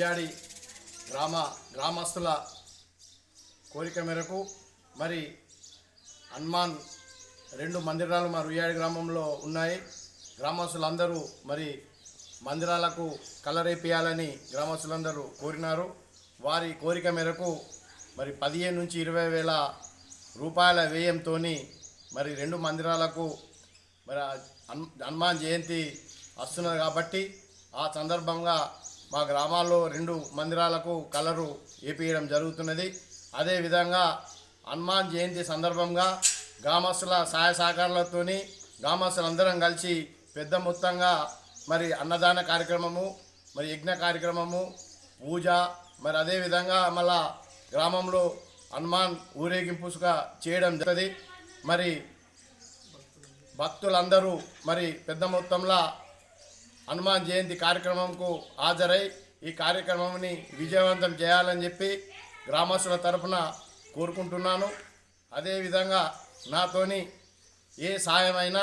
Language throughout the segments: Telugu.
బియ్యాడి గ్రామ గ్రామస్తుల కోరిక మేరకు మరి హనుమాన్ రెండు మందిరాలు మా రుయ్యాడి గ్రామంలో ఉన్నాయి. గ్రామస్తులందరూ మరి మందిరాలకు కలరేపియాలని గ్రామస్తులందరూ కోరినారు. వారి కోరిక మేరకు మరి పదిహేను నుంచి ఇరవై వేల రూపాయల వ్యయంతో మరి రెండు మందిరాలకు మరి హనుమాన్ జయంతి వస్తున్నది కాబట్టి ఆ సందర్భంగా మా గ్రామాల్లో రెండు మందిరాలకు కలరు వేపియడం జరుగుతున్నది. అదేవిధంగా హనుమాన్ జయంతి సందర్భంగా గ్రామస్తుల సహాయ సహకారాలతోని గ్రామస్తులందరం కలిసి పెద్ద మొత్తంగా మరి అన్నదాన కార్యక్రమము మరి యజ్ఞ కార్యక్రమము పూజ మరి అదేవిధంగా మళ్ళా గ్రామంలో హనుమాన్ ఊరేగింపుగా చేయడం జరుగుతుంది మరి భక్తులందరూ మరి పెద్ద మొత్తంలో హనుమాన్ జయంతి కార్యక్రమంకు హాజరై ఈ కార్యక్రమాన్ని విజయవంతం చేయాలని చెప్పి గ్రామస్తుల తరఫున కోరుకుంటున్నాను. అదేవిధంగా నాతోని ఏ సాయమైనా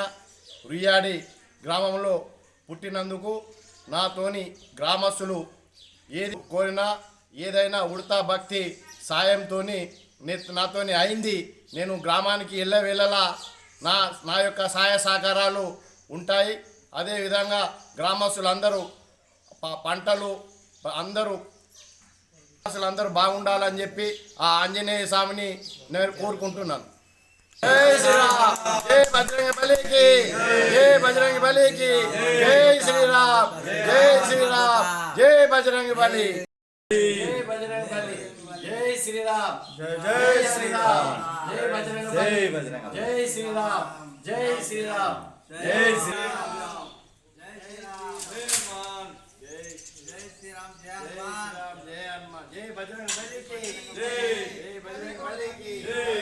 రుయ్యాడి గ్రామంలో పుట్టినందుకు నాతోని గ్రామస్తులు ఏది కోరినా ఏదైనా ఉడతా భక్తి సాయంతో నాతోని అయింది. నేను గ్రామానికి వెళ్ళ వెళ్ళలా నా నా యొక్క సహాయ సహకారాలు ఉంటాయి. అదేవిధంగా గ్రామస్తులందరూ పంటలు పంటలు అసలు అందరూ బాగుండాలని చెప్పి ఆ ఆంజనేయ స్వామిని నేను కోరుకుంటున్నాను. జై శ్రీరామ్ జై బజరంగ బలికి జై బజరంగ బలికి జై శ్రీరామ్ జై శ్రీరామ్ జై బజరంగ బలి. జై బజరంగ బలి జై శ్రీరామ్ జై శ్రీరామ్ జై బజరంగ బలి జై శ్రీరామ్ జై శ్రీరామ్ జై శ్రీరామ్. राम जय हनुमान राम जय हनुमान जय बजरंग बली की जय जय बजरंग बली की जय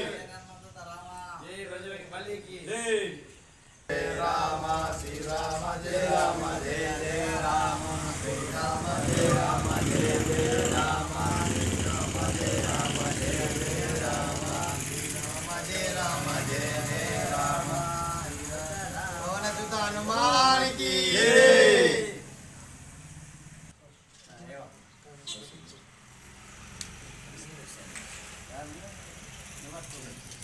जय बजरंग बली की जय जय राम श्री राम जय राम जय जय राम श्री राम जय राम जय जय राम श्री राम जय राम जय जय राम श्री राम जय राम जय जय राम भवन सुत हनुमान की Gracias.